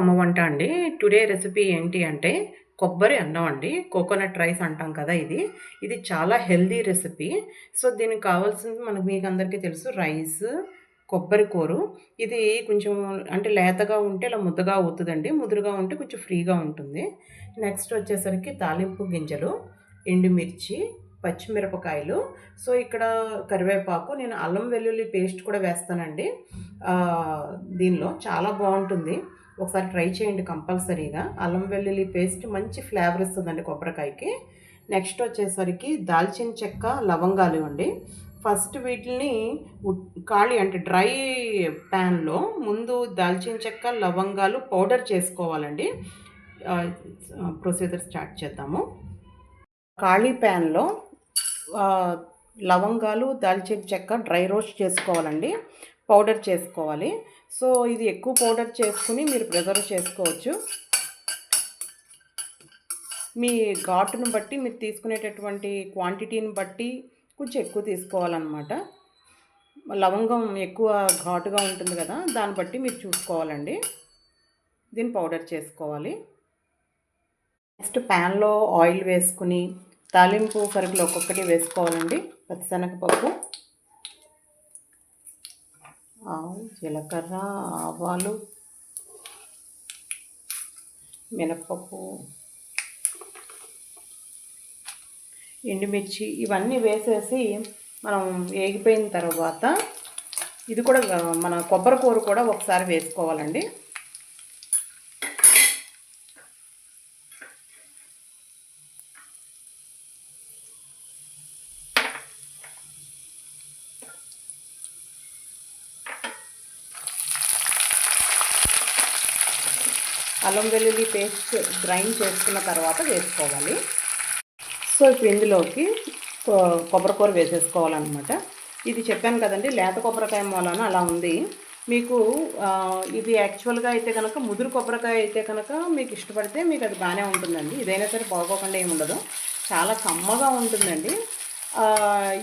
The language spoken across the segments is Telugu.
అమ్మ వంట అండి. టుడే రెసిపీ ఏంటి అంటే కొబ్బరి అన్నం అండి. కోకోనట్ రైస్ అంటాం కదా ఇది. ఇది చాలా హెల్దీ రెసిపీ. సో దీనికి కావాల్సింది మనకు మీకు అందరికీ తెలుసు రైస్ కొబ్బరి కూర. ఇది కొంచెం అంటే లేతగా ఉంటే ఇలా ముద్దగా అవుతుందండి. ముదురుగా ఉంటే కొంచెం ఫ్రీగా ఉంటుంది. నెక్స్ట్ వచ్చేసరికి తాలింపు గింజలు ఎండుమిర్చి పచ్చిమిరపకాయలు. సో ఇక్కడ కరివేపాకు నేను అల్లం వెల్లుల్లి పేస్ట్ కూడా వేస్తానండి. దీనిలో చాలా బాగుంటుంది. ఒకసారి ట్రై చేయండి కంపల్సరీగా. అల్లం వెల్లుల్లి పేస్ట్ మంచి ఫ్లేవర్ ఇస్తుందండి కొబ్బరికాయకి. నెక్స్ట్ వచ్చేసరికి దాల్చిన చెక్క లవంగాలు అండి. ఫస్ట్ వీటిని ఖాళీ అంటే డ్రై ప్యాన్లో ముందు దాల్చిన చెక్క లవంగాలు పౌడర్ చేసుకోవాలండి. ప్రొసీజర్ స్టార్ట్ చేద్దాము. ఖాళీ ప్యాన్లో లవంగాలు దాల్చిన చెక్క డ్రై రోస్ట్ చేసుకోవాలండి. పౌడర్ చేసుకోవాలి. సో ఇది ఎక్కువ పౌడర్ చేసుకుని మీరు ప్రిజర్వ్ చేసుకోవచ్చు. మీ ఘాటును బట్టి మీరు తీసుకునేటటువంటి క్వాంటిటీని బట్టి కొంచెం ఎక్కువ తీసుకోవాలన్నమాట. లవంగం ఎక్కువ ఘాటుగా ఉంటుంది కదా దాన్ని బట్టి మీరు చూసుకోవాలండి. దీన్ని పౌడర్ చేసుకోవాలి. నెక్స్ట్ ప్యాన్లో ఆయిల్ వేసుకుని తాలింపు సరుకులు ఒక్కొక్కటి వేసుకోవాలండి. పచ్చిశనగపప్పు జీలకర్ర ఆవాలు మినప్పప్పు ఎండుమిర్చి ఇవన్నీ వేసేసి మనం వేగిపోయిన తర్వాత ఇది కూడా మన కొబ్బరి కూర కూడా ఒకసారి వేసుకోవాలండి. అల్లం వెల్లుల్లి పేస్ట్ గ్రైండ్ చేసుకున్న తర్వాత వేసుకోవాలి. సో ఇప్పుడు ఇందులోకి కొబ్బరికూర వేసేసుకోవాలన్నమాట. ఇది చెప్పాను కదండి లేత కొబ్బరికాయ మూలన అలా ఉంది. మీకు ఇది యాక్చువల్గా అయితే కనుక ముదురు కొబ్బరికాయ అయితే కనుక మీకు ఇష్టపడితే మీకు అది బాగానే ఉంటుందండి. ఇదైనా సరే బాగోకుండా ఏమి ఉండదు. చాలా కమ్మగా ఉంటుందండి.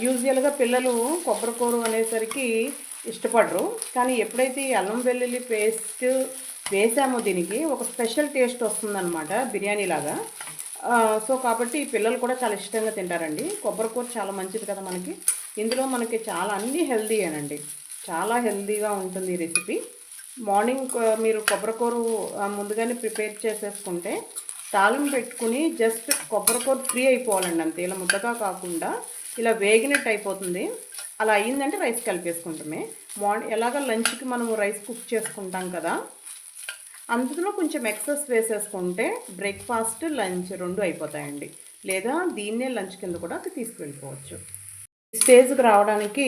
యూజువల్గా పిల్లలు కొబ్బరికూర అనేసరికి ఇష్టపడరు. కానీ ఎప్పుడైతే ఈ అల్లం వెల్లుల్లి పేస్ట్ వేసాము దీనికి. ఒక స్పెషల్ టేస్ట్ వస్తుందన్నమాట బిర్యానీ లాగా సో కాబట్టి పిల్లలు కూడా చాలా ఇష్టంగా తింటారండి. కొబ్బరికూర చాలా మంచిది కదా మనకి. ఇందులో మనకి చాలా అన్ని హెల్దీయేనండి చాలా హెల్దీగా ఉంటుంది ఈ రెసిపీ. మార్నింగ్ మీరు కొబ్బరికూర ముందుగానే ప్రిపేర్ చేసేసుకుంటే తాళం పెట్టుకుని జస్ట్ కొబ్బరికూర ఫ్రీ అయిపోవాలండి అంతే. ఇలా ముద్దగా కాకుండా ఇలా వేగినట్టు అయిపోతుంది. అలా అయిందంటే రైస్ కలిపేసుకుంటామే. మార్నింగ్ ఎలాగ లంచ్కి మనం రైస్ కుక్ చేసుకుంటాం కదా అందులో కొంచెం ఎక్సెస్ వేసేసుకుంటే బ్రేక్ఫాస్ట్ లంచ్ రెండు అయిపోతాయండి. లేదా దీన్నే లంచ్ కింద కూడా తీసుకువెళ్ళిపోవచ్చు ఈ స్టేజ్కి రావడానికి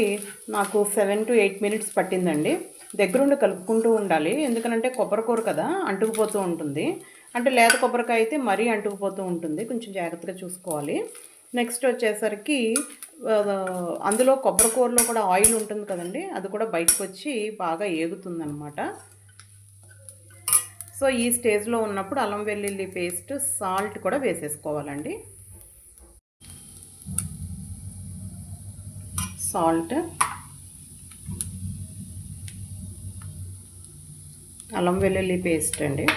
నాకు సెవెన్ టు ఎయిట్ మినిట్స్ పట్టిందండి. దగ్గరుండి కలుపుకుంటూ ఉండాలి. ఎందుకనంటే కొబ్బరికూర కదా అంటుకుపోతూ ఉంటుంది. అంటే లేత కొబ్బరికాయ అయితే మరీ అంటుకుపోతూ ఉంటుంది. కొంచెం జాగ్రత్తగా చూసుకోవాలి. నెక్స్ట్ వచ్చేసరికి అందులో కొబ్బరికూరలో కూడా ఆయిల్ ఉంటుంది కదండి. అది కూడా బయటకు వచ్చి బాగా ఏగుతుందన్నమాట సో ఈ స్టేజ్లో ఉన్నప్పుడు అల్లం వెల్లుల్లి పేస్ట్ సాల్ట్ కూడా వేసేసుకోవాలండి. సాల్ట్. అల్లం వెల్లుల్లి పేస్ట్ అండి.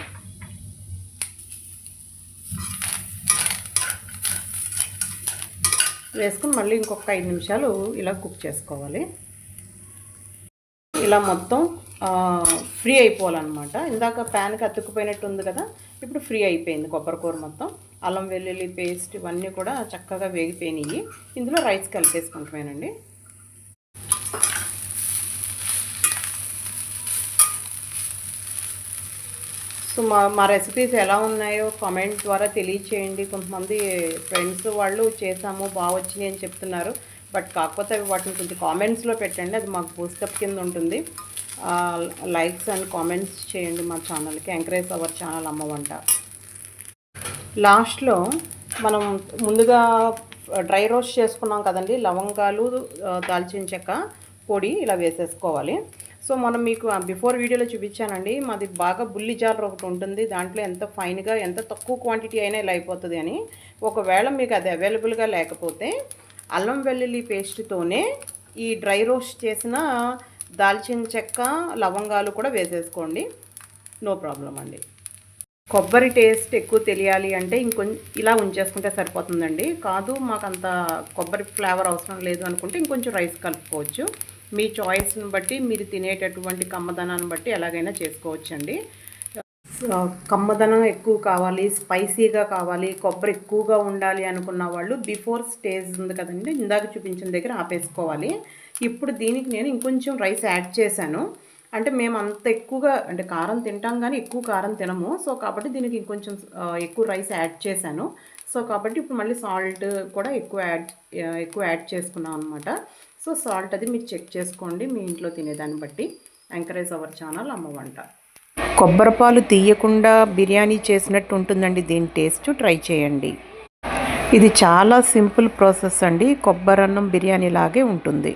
వేసుకుని మళ్ళీ ఇంకొక ఐదు నిమిషాలు ఇలా కుక్ చేసుకోవాలి. ఇలా మొత్తం ఫ్రీ అయిపోవాలన్నమాట. ఇందాక ప్యాన్కి అతుక్కుపోయినట్టు ఉంది కదా ఇప్పుడు ఫ్రీ అయిపోయింది కొబ్బరికూర మొత్తం. అల్లం వెల్లుల్లి పేస్ట్ ఇవన్నీ కూడా చక్కగా వేగిపోయినాయి. ఇందులో రైస్ కలిపేసుకుంటామేనండి సో మా మా రెసిపీస్ ఎలా ఉన్నాయో కామెంట్ ద్వారా తెలియచేయండి. కొంతమంది ఫ్రెండ్స్ వాళ్ళు చేసాము బాగా వచ్చినాయి అని చెప్తున్నారు. బట్ కాకపోతే అవి వాటిని కొంచెం కామెంట్స్లో పెట్టండి అది మాకు బూస్టప్ కింద ఉంటుంది. లైక్స్ అండ్ కామెంట్స్ చేయండి మా ఛానల్కి. ఎంకరేజ్ అవర్ ఛానల్ అమ్మ వంట. లాస్ట్లో మనం ముందుగా డ్రై రోస్ట్ చేసుకున్నాం కదండి లవంగాలు దాల్చిన చెక్క పొడి ఇలా వేసేసుకోవాలి. సో మనం మీకు బిఫోర్ వీడియోలో చూపించానండి మాది బాగా బుల్లి జార్ ఒకటి ఉంటుంది దాంట్లో ఎంత ఫైన్గా ఎంత తక్కువ క్వాంటిటీ అయినా ఇలా అయిపోతుంది అని. ఒకవేళ మీకు అది అవైలబుల్గా లేకపోతే అల్లం వెల్లుల్లి పేస్ట్తోనే ఈ డ్రై రోస్ట్ చేసిన దాల్చిన చెక్క లవంగాలు కూడా వేసేసుకోండి. నో ప్రాబ్లం అండి. కొబ్బరి టేస్ట్ ఎక్కువ తెలియాలి అంటే ఇంకొంచెం ఇలా ఉంచేసుకుంటే సరిపోతుందండి. కాదు మాకు అంత కొబ్బరి ఫ్లేవర్ అవసరం లేదు అనుకుంటే ఇంకొంచెం రైస్ కలుపుకోవచ్చు. మీ చాయిస్ని బట్టి మీరు తినేటటువంటి కమ్మదనాన్ని బట్టి ఎలాగైనా చేసుకోవచ్చండి. కమ్మదనం ఎక్కువ కావాలి స్పైసీగా కావాలి కొబ్బరి ఎక్కువగా ఉండాలి అనుకున్న వాళ్ళు బిఫోర్ స్టేజ్ ఉంది కదండి ఇందాక చూపించిన దగ్గర ఆపేసుకోవాలి. ఇప్పుడు దీనికి నేను ఇంకొంచెం రైస్ యాడ్ చేశాను. అంటే మేము అంత ఎక్కువగా అంటే కారం తింటాం కానీ ఎక్కువ కారం తినము. సో కాబట్టి దీనికి ఇంకొంచెం ఎక్కువ రైస్ యాడ్ చేశాను. సో కాబట్టి ఇప్పుడు మళ్ళీ సాల్ట్ కూడా ఎక్కువ యాడ్ ఎక్కువ యాడ్ చేసుకున్నాం అనమాట సో సాల్ట్ అది మీరు చెక్ చేసుకోండి మీ ఇంట్లో తినేదాన్ని బట్టి. ఎంకరేజ్ అవర్ ఛానల్ అమ్మ వంట. కొబ్బరిపాలు తీయకుండా బిర్యానీ చేసినట్టు ఉంటుందండి. దీని టేస్ట్ ట్రై చేయండి. ఇది చాలా సింపుల్ ప్రాసెస్ అండి. కొబ్బరన్నం బిర్యానీ లాగే ఉంటుంది.